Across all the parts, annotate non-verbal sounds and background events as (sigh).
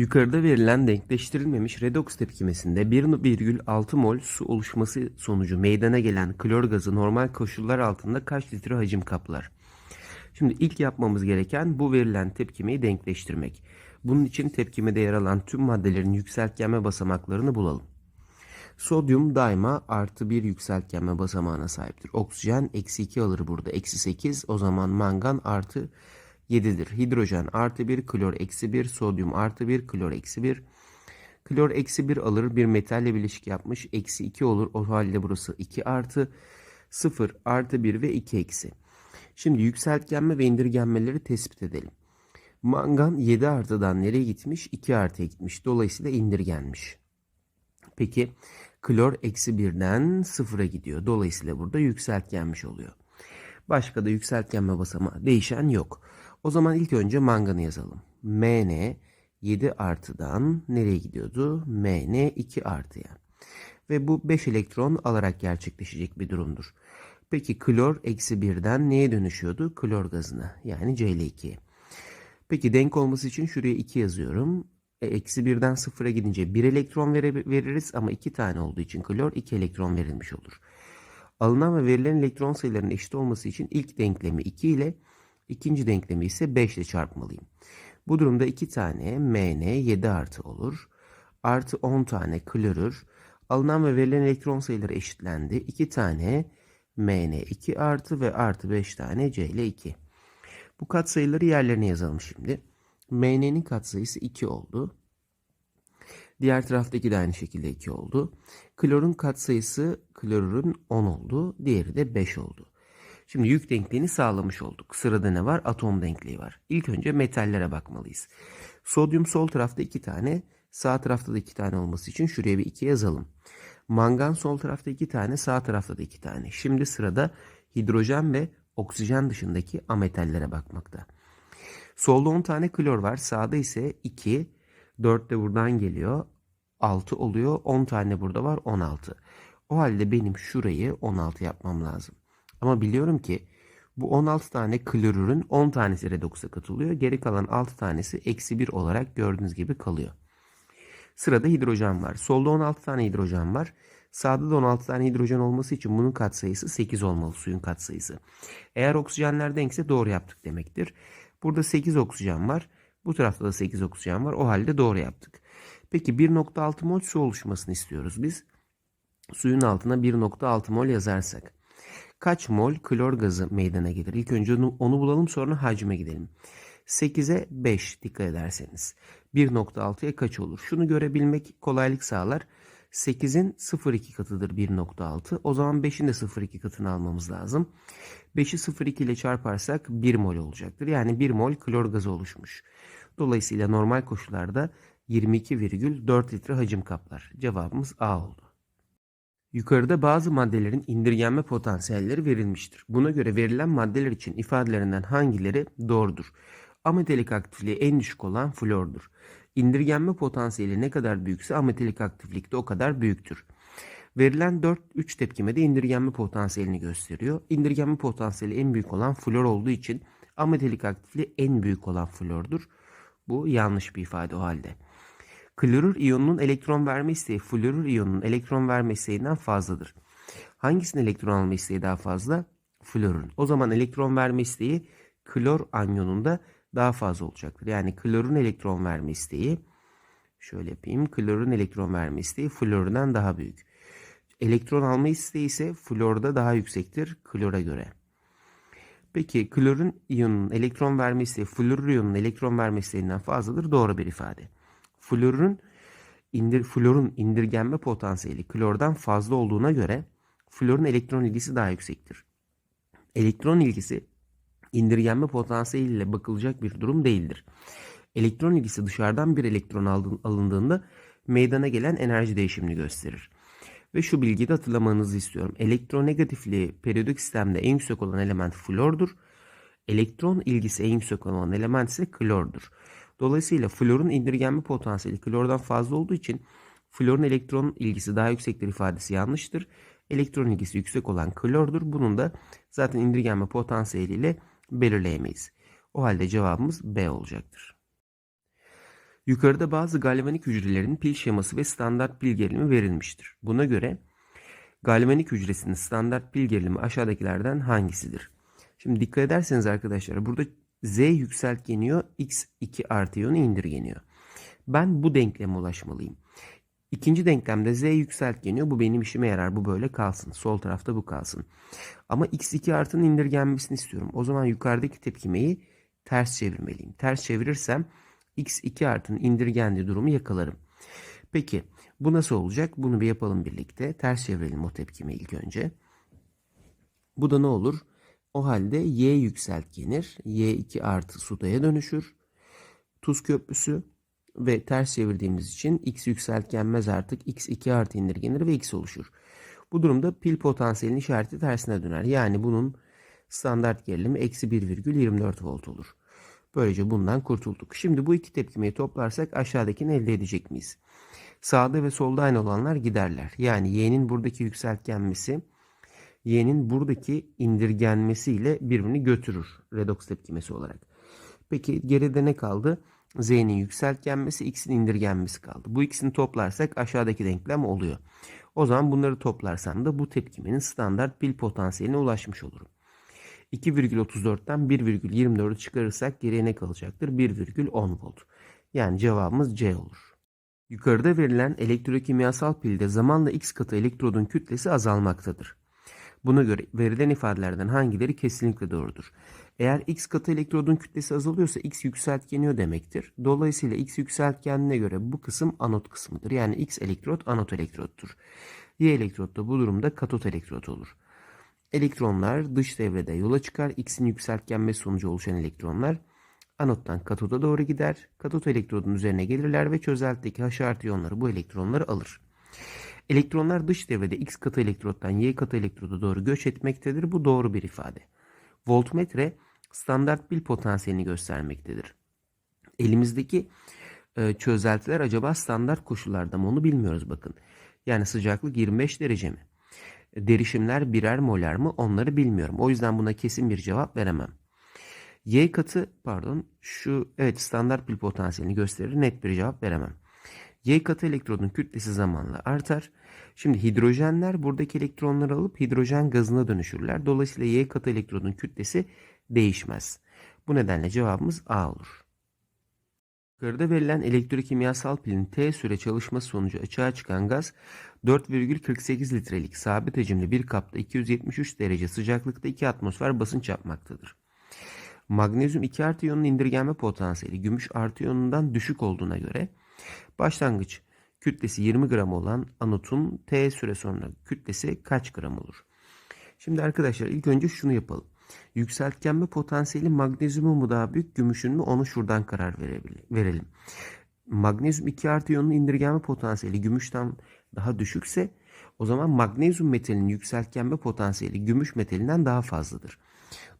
Yukarıda verilen denkleştirilmemiş redoks tepkimesinde 1,6 mol su oluşması sonucu meydana gelen klor gazı normal koşullar altında kaç litre hacim kaplar? Şimdi ilk yapmamız gereken bu verilen tepkimeyi denkleştirmek. Bunun için tepkimede yer alan tüm maddelerin yükseltgenme basamaklarını bulalım. Sodyum daima artı bir yükseltgenme basamağına sahiptir. Oksijen eksi 2 alır burada. Eksi 8 o zaman mangan artı 7'dir. Hidrojen artı 1, klor eksi 1, sodyum artı 1, klor eksi 1. Klor eksi 1 alır bir metalle bileşik yapmış. Eksi 2 olur. O halde burası 2 artı 0 artı 1 ve 2 eksi. Şimdi yükseltgenme ve indirgenmeleri tespit edelim. Mangan 7 artıdan nereye gitmiş? 2 artıya gitmiş. Dolayısıyla indirgenmiş. Peki klor eksi 1'den 0'a gidiyor. Dolayısıyla burada yükseltgenmiş oluyor. Başka da yükseltgenme basamağı değişen yok. O zaman ilk önce manganı yazalım. Mn 7 artıdan nereye gidiyordu? Mn 2 artıya. Ve bu 5 elektron alarak gerçekleşecek bir durumdur. Peki klor eksi 1'den neye dönüşüyordu? Klor gazına yani Cl2'ye. Peki denk olması için şuraya 2 yazıyorum. E, eksi 1'den 0'a gidince 1 elektron veririz ama 2 tane olduğu için klor 2 elektron verilmiş olur. Alınan ve verilen elektron sayılarının eşit olması için ilk denklemi 2 ile ikinci denklemi ise 5 ile çarpmalıyım. Bu durumda 2 tane Mn 7 artı olur. Artı 10 tane klorür. Alınan ve verilen elektron sayıları eşitlendi. 2 tane Mn 2 artı ve artı 5 tane Cl2. Bu katsayıları yerlerine yazalım şimdi. Mn'nin katsayısı 2 oldu. Diğer taraftaki de aynı şekilde 2 oldu. Klorun katsayısı klorürün 10 oldu. Diğeri de 5 oldu. Şimdi yük denkliğini sağlamış olduk. Sırada ne var? Atom denkliği var. İlk önce metallere bakmalıyız. Sodyum sol tarafta 2 tane, sağ tarafta da 2 tane olması için şuraya bir 2 yazalım. Mangan sol tarafta 2 tane, sağ tarafta da 2 tane. Şimdi sırada hidrojen ve oksijen dışındaki ametallere bakmakta. Solda 10 tane klor var. Sağda ise 2. 4 de buradan geliyor. 6 oluyor. 10 tane burada var. 16. O halde benim şurayı 16 yapmam lazım. Ama biliyorum ki bu 16 tane klorürün 10 tanesi redoksa katılıyor. Geri kalan 6 tanesi eksi 1 olarak gördüğünüz gibi kalıyor. Sırada hidrojen var. Solda 16 tane hidrojen var. Sağda da 16 tane hidrojen olması için bunun katsayısı 8 olmalı suyun katsayısı. Eğer oksijenler denkse doğru yaptık demektir. Burada 8 oksijen var. Bu tarafta da 8 oksijen var. O halde doğru yaptık. Peki 1.6 mol su oluşmasını istiyoruz biz. Suyun altına 1.6 mol yazarsak. Kaç mol klor gazı meydana gelir? İlk önce onu, onu bulalım sonra hacme gidelim. 8'e 5 dikkat ederseniz. 1.6'ya kaç olur? Şunu görebilmek kolaylık sağlar. 8'in 0,2 katıdır 1.6. O zaman 5'in de 0,2 katını almamız lazım. 5'i 0,2 ile çarparsak 1 mol olacaktır. Yani 1 mol klor gazı oluşmuş. Dolayısıyla normal koşullarda 22,4 litre hacim kaplar. Cevabımız A oldu. Yukarıda bazı maddelerin indirgenme potansiyelleri verilmiştir. Buna göre verilen maddeler için ifadelerinden hangileri doğrudur? Ametalik aktifliği en düşük olan flordur. İndirgenme potansiyeli ne kadar büyükse ametalik aktiflik de o kadar büyüktür. Verilen 4-3 tepkimede indirgenme potansiyelini gösteriyor. İndirgenme potansiyeli en büyük olan flor olduğu için ametalik aktifliği en büyük olan flordur. Bu yanlış bir ifade o halde. Klorür iyonunun elektron verme isteği florür iyonunun elektron verme isteğinden fazladır. Hangisinin elektron alma isteği daha fazla? Florun. O zaman elektron verme isteği klor anyonunda daha fazla olacaktır. Yani klorun elektron verme isteği şöyle yapayım. Klorun elektron verme isteği florundan daha büyük. Elektron alma isteği ise florda daha yüksektir klora göre. Peki klorun iyonunun elektron verme isteği florür iyonunun elektron verme isteğinden fazladır. Doğru bir ifade. Florun indir florun indirgenme potansiyeli klordan fazla olduğuna göre florun elektron ilgisi daha yüksektir. Elektron ilgisi indirgenme potansiyeliyle bakılacak bir durum değildir. Elektron ilgisi dışarıdan bir elektron alındığında meydana gelen enerji değişimini gösterir. Ve şu bilgiyi de hatırlamanızı istiyorum. Elektronegatifliği periyodik sistemde en yüksek olan element flordur. Elektron ilgisi en yüksek olan element ise klordur. Dolayısıyla florun indirgenme potansiyeli klordan fazla olduğu için florun elektron ilgisi daha yüksektir ifadesi yanlıştır. Elektron ilgisi yüksek olan klordur. Bunun da zaten indirgenme potansiyeliyle belirleyemeyiz. O halde cevabımız B olacaktır. Yukarıda bazı galvanik hücrelerin pil şeması ve standart pil gerilimi verilmiştir. Buna göre galvanik hücresinin standart pil gerilimi aşağıdakilerden hangisidir? Şimdi dikkat ederseniz arkadaşlar burada Z yükseltgeniyor, X2 artı iyonu indirgeniyor. Ben bu denkleme ulaşmalıyım. İkinci denklemde Z yükseltgeniyor. Bu benim işime yarar. Bu böyle kalsın. Sol tarafta bu kalsın. Ama X2 artının indirgenmesini istiyorum. O zaman yukarıdaki tepkimeyi ters çevirmeliyim. Ters çevirirsem X2 artının indirgendiği durumu yakalarım. Peki bu nasıl olacak? Bunu bir yapalım birlikte. Ters çevirelim o tepkimi ilk önce. Bu da ne olur? O halde Y yükseltgenir. Y2 artı sudaya dönüşür. Tuz köprüsü ve ters çevirdiğimiz için X yükseltgenmez artık X2 artı indirgenir ve X oluşur. Bu durumda pil potansiyelinin işareti tersine döner. Yani bunun standart gerilimi eksi 1,24 volt olur. Böylece bundan kurtulduk. Şimdi bu iki tepkimeyi toplarsak aşağıdakini elde edecek miyiz? Sağda ve solda aynı olanlar giderler. Yani y'nin buradaki yükseltgenmesi y'nin buradaki indirgenmesiyle birbirini götürür redoks tepkimesi olarak. Peki geride ne kaldı? z'nin yükseltgenmesi, x'in indirgenmesi kaldı. Bu ikisini toplarsak aşağıdaki denklem oluyor. O zaman bunları toplarsam da bu tepkimenin standart pil potansiyeline ulaşmış olurum. 2,34'ten 1,24'ü çıkarırsak geriye ne kalacaktır? 1,10 volt. Yani cevabımız C olur. Yukarıda verilen elektrokimyasal pilde zamanla x katı elektrodun kütlesi azalmaktadır. Buna göre verilen ifadelerden hangileri kesinlikle doğrudur? Eğer x katı elektrodun kütlesi azalıyorsa x yükseltgeniyor demektir. Dolayısıyla x yükseltgenine göre bu kısım anot kısmıdır. Yani x elektrot anot elektrottur. Y elektrot da bu durumda katot elektrot olur. Elektronlar dış devrede yola çıkar. X'in yükseltgenmesi sonucu oluşan elektronlar anottan katoda doğru gider. Katot elektrodun üzerine gelirler ve çözeltideki H artı iyonları bu elektronları alır. Elektronlar dış devrede X katı elektrottan Y katı elektroda doğru göç etmektedir. Bu doğru bir ifade. Voltmetre standart pil potansiyelini göstermektedir. Elimizdeki e, çözeltiler acaba standart koşullarda mı onu bilmiyoruz bakın. Yani sıcaklık 25 derece mi? Derişimler birer molar mı onları bilmiyorum. O yüzden buna kesin bir cevap veremem. Y katı pardon şu evet standart pil potansiyelini gösterir net bir cevap veremem. Y katı elektrodun kütlesi zamanla artar. Şimdi hidrojenler buradaki elektronları alıp hidrojen gazına dönüşürler. Dolayısıyla Y katı elektrodun kütlesi değişmez. Bu nedenle cevabımız A olur. Yukarıda verilen elektrokimyasal pilin T süre çalışması sonucu açığa çıkan gaz 4,48 litrelik sabit hacimli bir kapta 273 derece sıcaklıkta 2 atmosfer basınç yapmaktadır. Magnezyum 2 artı iyonun indirgenme potansiyeli gümüş artı iyonundan düşük olduğuna göre başlangıç kütlesi 20 gram olan anotun T süre sonra kütlesi kaç gram olur? Şimdi arkadaşlar ilk önce şunu yapalım. Yükseltgenme potansiyeli magnezyumun mu daha büyük, gümüşün mü? Onu şuradan karar verelim. Magnezyum 2 artı iyonun indirgenme potansiyeli gümüşten daha düşükse o zaman magnezyum metalinin yükseltgenme potansiyeli gümüş metalinden daha fazladır.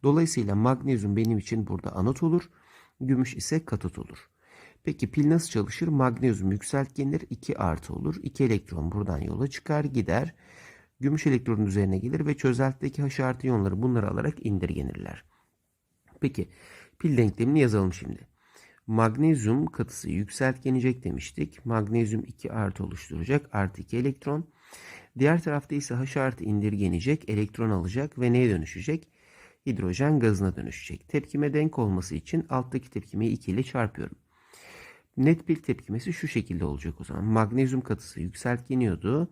Dolayısıyla magnezyum benim için burada anot olur, gümüş ise katot olur. Peki pil nasıl çalışır? Magnezyum yükseltgenir 2 artı olur. 2 elektron buradan yola çıkar gider gümüş elektronun üzerine gelir ve çözeltideki H artı iyonları bunları alarak indirgenirler. Peki pil denklemini yazalım şimdi. Magnezyum katısı yükseltgenecek demiştik. Magnezyum 2 artı oluşturacak. Artı 2 elektron. Diğer tarafta ise H artı indirgenecek. Elektron alacak ve neye dönüşecek? Hidrojen gazına dönüşecek. Tepkime denk olması için alttaki tepkimeyi 2 ile çarpıyorum. Net pil tepkimesi şu şekilde olacak o zaman. Magnezyum katısı yükseltgeniyordu.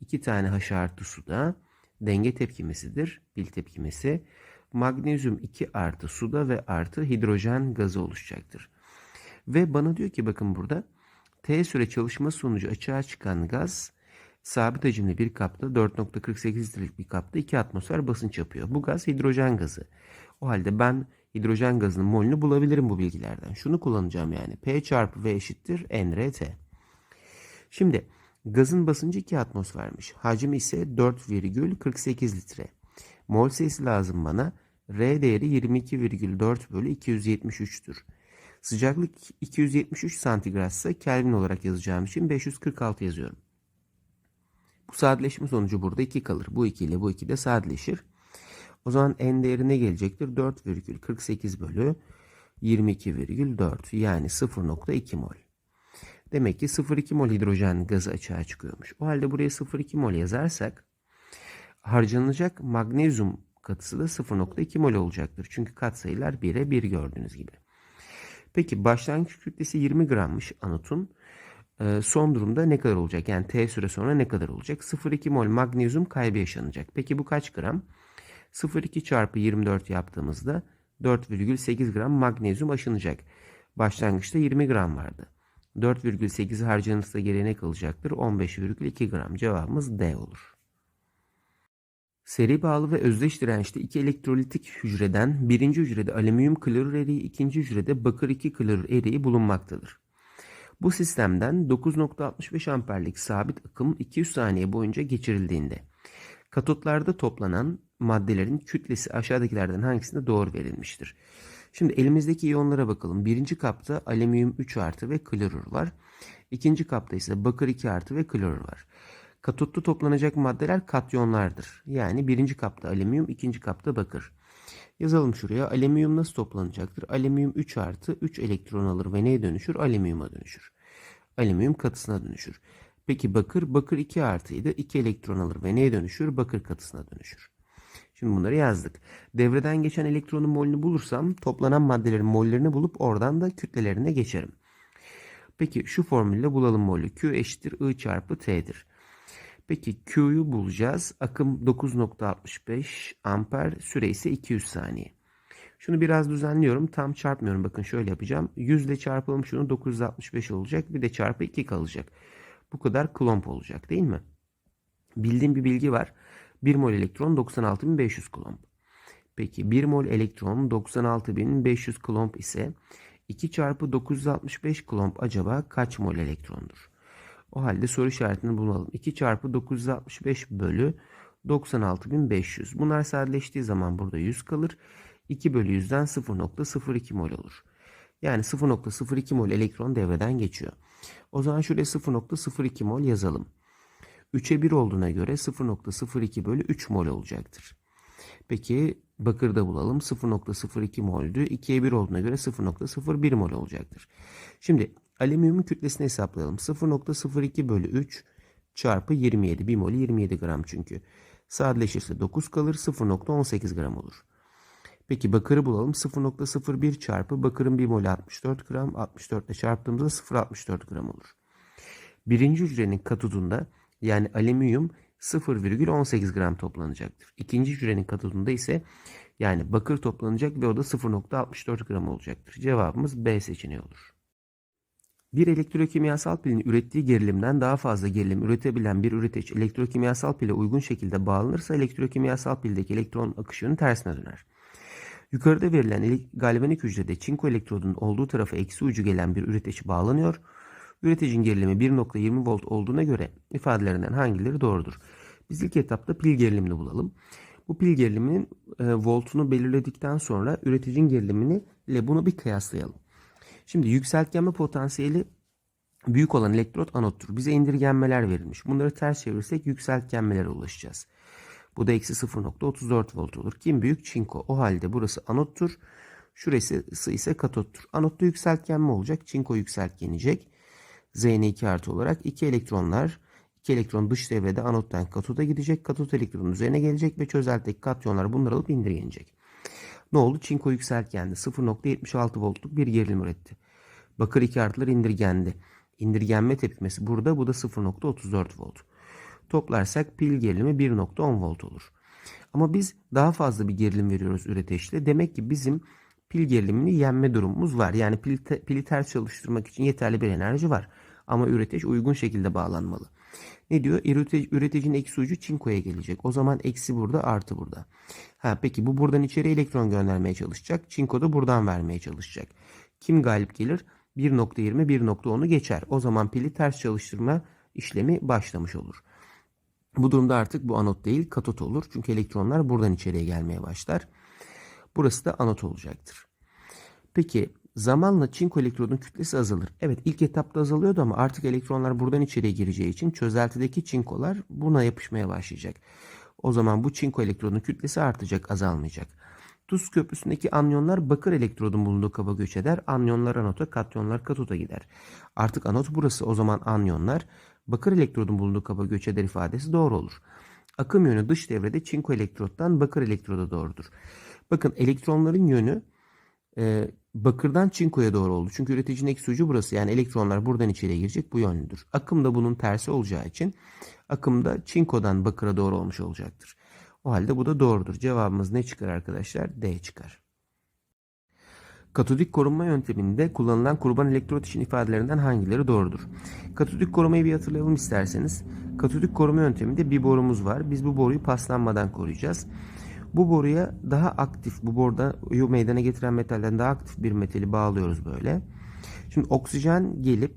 2 tane H artı suda denge tepkimesidir. Pil tepkimesi. Magnezyum 2 artı suda ve artı hidrojen gazı oluşacaktır. Ve bana diyor ki bakın burada T süre çalışma sonucu açığa çıkan gaz sabit hacimli bir kapta 4.48 litrelik bir kapta 2 atmosfer basınç yapıyor. Bu gaz hidrojen gazı. O halde ben hidrojen gazının molünü bulabilirim bu bilgilerden. Şunu kullanacağım yani. P çarpı V eşittir NRT. Şimdi Gazın basıncı 2 atmosfermiş. Hacmi ise 4,48 litre. Mol sayısı lazım bana. R değeri 22,4 bölü 273'tür. Sıcaklık 273 santigratsa Kelvin olarak yazacağım için 546 yazıyorum. Bu sadeleşme sonucu burada 2 kalır. Bu 2 ile bu 2 de sadeleşir. O zaman n değeri ne gelecektir? 4,48 bölü 22,4 yani 0,2 mol. Demek ki 0,2 mol hidrojen gazı açığa çıkıyormuş. O halde buraya 0,2 mol yazarsak harcanacak magnezyum katısı da 0,2 mol olacaktır. Çünkü katsayılar 1'e 1 gördüğünüz gibi. Peki başlangıç kütlesi 20 grammış anotun. Ee, son durumda ne kadar olacak? Yani T süre sonra ne kadar olacak? 0,2 mol magnezyum kaybı yaşanacak. Peki bu kaç gram? 0,2 çarpı 24 yaptığımızda 4,8 gram magnezyum aşınacak. Başlangıçta 20 gram vardı. 4,8 harcanırsa geriye ne kalacaktır? 15,2 gram. Cevabımız D olur. Seri bağlı ve özdeş dirençli iki elektrolitik hücreden birinci hücrede alüminyum klorür eriği, ikinci hücrede bakır 2 klorür eriği bulunmaktadır. Bu sistemden 9.65 amperlik sabit akım 200 saniye boyunca geçirildiğinde katotlarda toplanan maddelerin kütlesi aşağıdakilerden hangisinde doğru verilmiştir? Şimdi elimizdeki iyonlara bakalım. Birinci kapta alüminyum 3 artı ve klorür var. İkinci kapta ise bakır 2 artı ve klorür var. Katotta toplanacak maddeler katyonlardır. Yani birinci kapta alüminyum, ikinci kapta bakır. Yazalım şuraya. Alüminyum nasıl toplanacaktır? Alüminyum 3 artı 3 elektron alır ve neye dönüşür? Alüminyuma dönüşür. Alüminyum katısına dönüşür. Peki bakır, bakır 2 artıydı. 2 elektron alır ve neye dönüşür? Bakır katısına dönüşür. Şimdi bunları yazdık. Devreden geçen elektronun molünü bulursam toplanan maddelerin mollerini bulup oradan da kütlelerine geçerim. Peki şu formülle bulalım molü. Q eşittir I çarpı T'dir. Peki Q'yu bulacağız. Akım 9.65 amper süre ise 200 saniye. Şunu biraz düzenliyorum. Tam çarpmıyorum. Bakın şöyle yapacağım. 100 ile çarpalım şunu 965 olacak. Bir de çarpı 2 kalacak. Bu kadar klomp olacak değil mi? Bildiğim bir bilgi var. 1 mol elektron 96.500 klomp. Peki 1 mol elektron 96.500 klomp ise 2 çarpı 965 klomp acaba kaç mol elektrondur? O halde soru işaretini bulalım. 2 çarpı 965 bölü 96.500. Bunlar sadeleştiği zaman burada 100 kalır. 2 bölü 100'den 0.02 mol olur. Yani 0.02 mol elektron devreden geçiyor. O zaman şuraya 0.02 mol yazalım. 3'e 1 olduğuna göre 0.02 bölü 3 mol olacaktır. Peki bakırda bulalım. 0.02 moldü. 2'ye 1 olduğuna göre 0.01 mol olacaktır. Şimdi alüminyumun kütlesini hesaplayalım. 0.02 bölü 3 çarpı 27. 1 molü 27 gram çünkü. Sadeleşirse 9 kalır. 0.18 gram olur. Peki bakırı bulalım. 0.01 çarpı bakırın 1 molü 64 gram. 64 ile çarptığımızda 0.64 gram olur. Birinci hücrenin katodunda yani alüminyum 0,18 gram toplanacaktır. İkinci hücrenin katodunda ise yani bakır toplanacak ve o da 0,64 gram olacaktır. Cevabımız B seçeneği olur. Bir elektrokimyasal pilin ürettiği gerilimden daha fazla gerilim üretebilen bir üreteç elektrokimyasal pile uygun şekilde bağlanırsa elektrokimyasal pildeki elektron akış yönü tersine döner. Yukarıda verilen galvanik hücrede çinko elektrodunun olduğu tarafa eksi ucu gelen bir üreteç bağlanıyor. Üreticinin gerilimi 1.20 volt olduğuna göre ifadelerinden hangileri doğrudur? Biz ilk etapta pil gerilimini bulalım. Bu pil geriliminin e, voltunu belirledikten sonra üreticinin gerilimini ile bunu bir kıyaslayalım. Şimdi yükseltgenme potansiyeli büyük olan elektrot anottur. Bize indirgenmeler verilmiş. Bunları ters çevirirsek yükseltgenmelere ulaşacağız. Bu da eksi 0.34 volt olur. Kim büyük? Çinko. O halde burası anottur. Şurası ise katottur. Anotta yükseltgenme olacak. Çinko yükseltgenecek. Zn2 artı olarak 2 elektronlar 2 elektron dış devrede anottan katoda gidecek. Katot elektronun üzerine gelecek ve çözeltideki katyonlar bunları alıp indirgenecek. Ne oldu? Çinko yükseltgendi. 0.76 voltluk bir gerilim üretti. Bakır 2 artılar indirgendi. İndirgenme tepkimesi burada. Bu da 0.34 volt. Toplarsak pil gerilimi 1.10 volt olur. Ama biz daha fazla bir gerilim veriyoruz üreteçle. Demek ki bizim pil gerilimini yenme durumumuz var. Yani pil te, pili ters çalıştırmak için yeterli bir enerji var. Ama üreteç uygun şekilde bağlanmalı. Ne diyor? Üretici, üreticinin eksi ucu çinkoya gelecek. O zaman eksi burada artı burada. Ha, peki bu buradan içeri elektron göndermeye çalışacak. Çinko da buradan vermeye çalışacak. Kim galip gelir? 1.20 1.10'u geçer. O zaman pili ters çalıştırma işlemi başlamış olur. Bu durumda artık bu anot değil katot olur. Çünkü elektronlar buradan içeriye gelmeye başlar. Burası da anot olacaktır. Peki zamanla çinko elektrodun kütlesi azalır. Evet ilk etapta azalıyordu ama artık elektronlar buradan içeriye gireceği için çözeltideki çinkolar buna yapışmaya başlayacak. O zaman bu çinko elektrodun kütlesi artacak azalmayacak. Tuz köprüsündeki anyonlar bakır elektrodun bulunduğu kaba göç eder. Anyonlar anota, katyonlar katoda gider. Artık anot burası. O zaman anyonlar bakır elektrodun bulunduğu kaba göç eder ifadesi doğru olur. Akım yönü dış devrede çinko elektrottan bakır elektroda doğrudur. Bakın elektronların yönü e, bakırdan çinkoya doğru oldu. Çünkü üreticinin eksi ucu burası. Yani elektronlar buradan içeriye girecek. Bu yönlüdür. Akım da bunun tersi olacağı için akım da çinkodan bakıra doğru olmuş olacaktır. O halde bu da doğrudur. Cevabımız ne çıkar arkadaşlar? D çıkar. Katodik korunma yönteminde kullanılan kurban elektrot için ifadelerinden hangileri doğrudur? Katodik korumayı bir hatırlayalım isterseniz. Katodik koruma yönteminde bir borumuz var. Biz bu boruyu paslanmadan koruyacağız. Bu boruya daha aktif, bu boruda meydana getiren metalden daha aktif bir metali bağlıyoruz böyle. Şimdi oksijen gelip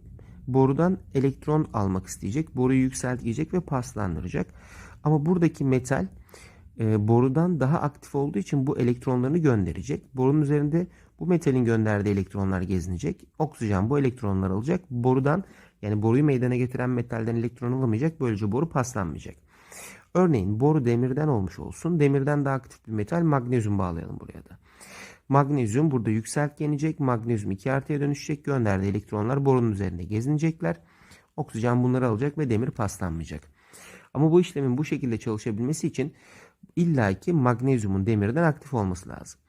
borudan elektron almak isteyecek. Boruyu yükseltecek ve paslandıracak. Ama buradaki metal e, borudan daha aktif olduğu için bu elektronlarını gönderecek. Borunun üzerinde bu metalin gönderdiği elektronlar gezinecek. Oksijen bu elektronları alacak. Borudan yani boruyu meydana getiren metalden elektron alamayacak. Böylece boru paslanmayacak. Örneğin boru demirden olmuş olsun. Demirden daha aktif bir metal magnezyum bağlayalım buraya da. Magnezyum burada yükseltgenecek. Magnezyum 2 artıya dönüşecek. Gönderdiği elektronlar borunun üzerinde gezinecekler. Oksijen bunları alacak ve demir paslanmayacak. Ama bu işlemin bu şekilde çalışabilmesi için illaki magnezyumun demirden aktif olması lazım.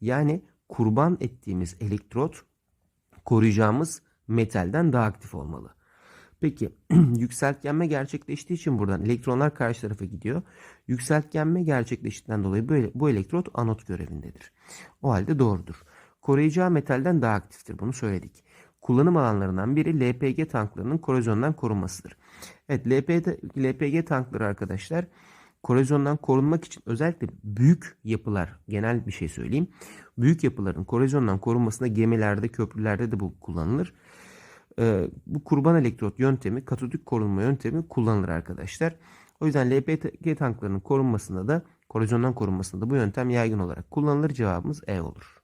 Yani kurban ettiğimiz elektrot koruyacağımız metalden daha aktif olmalı. Peki (clears throat) yükseltgenme gerçekleştiği için buradan elektronlar karşı tarafa gidiyor. Yükseltgenme gerçekleştiğinden dolayı böyle, bu elektrot anot görevindedir. O halde doğrudur. Koruyacağı metalden daha aktiftir. Bunu söyledik. Kullanım alanlarından biri LPG tanklarının korozyondan korunmasıdır. Evet LPG, LPG tankları arkadaşlar korozyondan korunmak için özellikle büyük yapılar genel bir şey söyleyeyim. Büyük yapıların korozyondan korunmasında gemilerde köprülerde de bu kullanılır. Ee, bu kurban elektrot yöntemi katodik korunma yöntemi kullanılır arkadaşlar. O yüzden LPG tanklarının korunmasında da korozyondan korunmasında da bu yöntem yaygın olarak kullanılır. Cevabımız E olur.